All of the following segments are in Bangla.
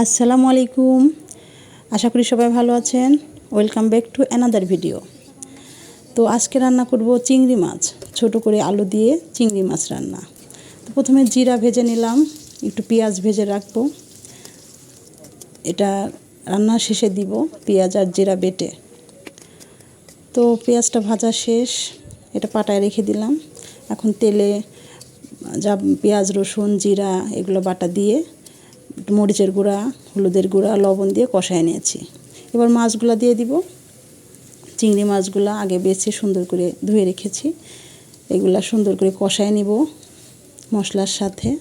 আসসালামু আলাইকুম। আশা করি সবাই ভালো আছেন। Welcome back to another video তো আজকে রান্না করব চিংড়ি মাছ, ছোট করে আলু দিয়ে চিংড়ি মাছ রান্না। তো প্রথমে জিরা ভেজে নিলাম, একটু পেঁয়াজ ভেজে রাখব। এটা রান্না শেষে দিব, পেঁয়াজ আর জিরা বেটে। তো পেঁয়াজটা ভাজা শেষ, এটা পাটায় রেখে দিলাম। এখন তেলে যা পেঁয়াজ, রসুন, জিরা, এগুলো বাটা দিয়ে মরিচের গুঁড়া, হলুদের গুঁড়া, লবণ দিয়ে কষায় নিয়েছি। এবার মাছগুলো দিয়ে দিব। চিংড়ি মাছগুলো আগে বেছে সুন্দর করে ধুয়ে রেখেছি। এগুলা সুন্দর করে কষায় নিব মশলার সাথে।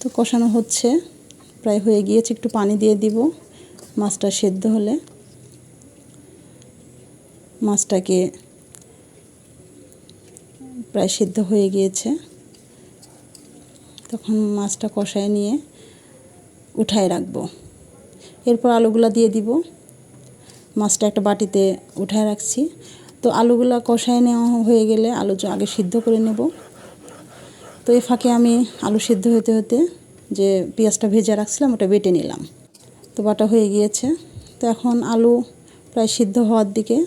তো কষানো হচ্ছে। প্রায় হয়ে গিয়েছে, একটু পানি দিয়ে দিব মাছটা সেদ্ধ হলে। মাছটাকে প্রায় সেদ্ধ হয়ে গিয়েছে। তখন মাছটা কষায় নিয়ে উঠায় রাখব। এরপর আলুগুলো দিয়ে দিব। মাছটা একটা বাটিতে উঠায় রাখছি। তো আলুগুলো কষায় নেওয়া হয়ে গেলে আলু আগে সিদ্ধ করে নেব। তো এ ফাঁকে আমি আলু সিদ্ধ হতে হতে যে পেঁয়াজটা ভেজে রাখছিলাম ওটা বেটে নিলাম। তো বাটা হয়ে গিয়েছে। তো এখন আলু প্রায় সিদ্ধ হওয়ার দিকে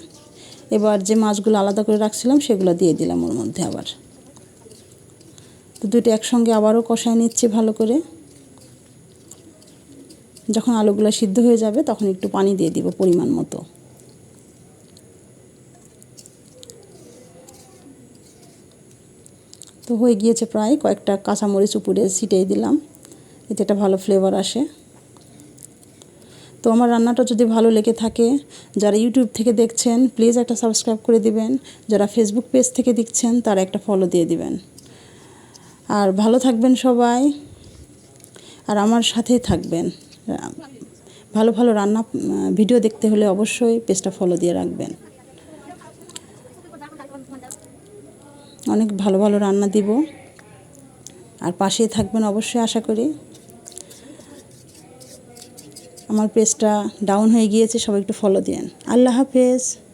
এবার যে মাছগুলো আলাদা করে রাখছিলাম সেগুলো দিয়ে দিলাম ওর মধ্যে আবার। তো দুটো একসঙ্গে আবারও কষায় নিচ্ছি ভালো করে। যখন আলুগুলো সিদ্ধ হয়ে যাবে, তখন একটু পানি দিয়ে দিব পরিমাণ মতো। তো হয়ে গিয়েছে প্রায় কয়েকটা কাঁচামরিচ উপরে ছিটিয়ে দিলাম। এতে একটা ভালো ফ্লেভার আসে। তো আমার রান্নাটা যদি ভালো লেগে থাকে, যারা ইউটিউব থেকে দেখছেন প্লিজ একটা সাবস্ক্রাইব করে দিবেন। যারা ফেসবুক পেজ থেকে দেখছেন, তারা একটা ফলো দিয়ে দিবেন। আর ভালো থাকবেন সবাই। আর আমার সাথেই থাকবেন। ভালো ভালো রান্না, ভিডিও দেখতে হলে অবশ্যই পেজটা ফলো দিয়ে রাখবেন। অনেক ভালো ভালো রান্না দিব। আর পাশেই থাকবেন অবশ্যই আশা করি। আমার পেজটা ডাউন হয়ে গিয়েছে, সবাই একটু ফলো দিন আল্লাহ হাফেজ।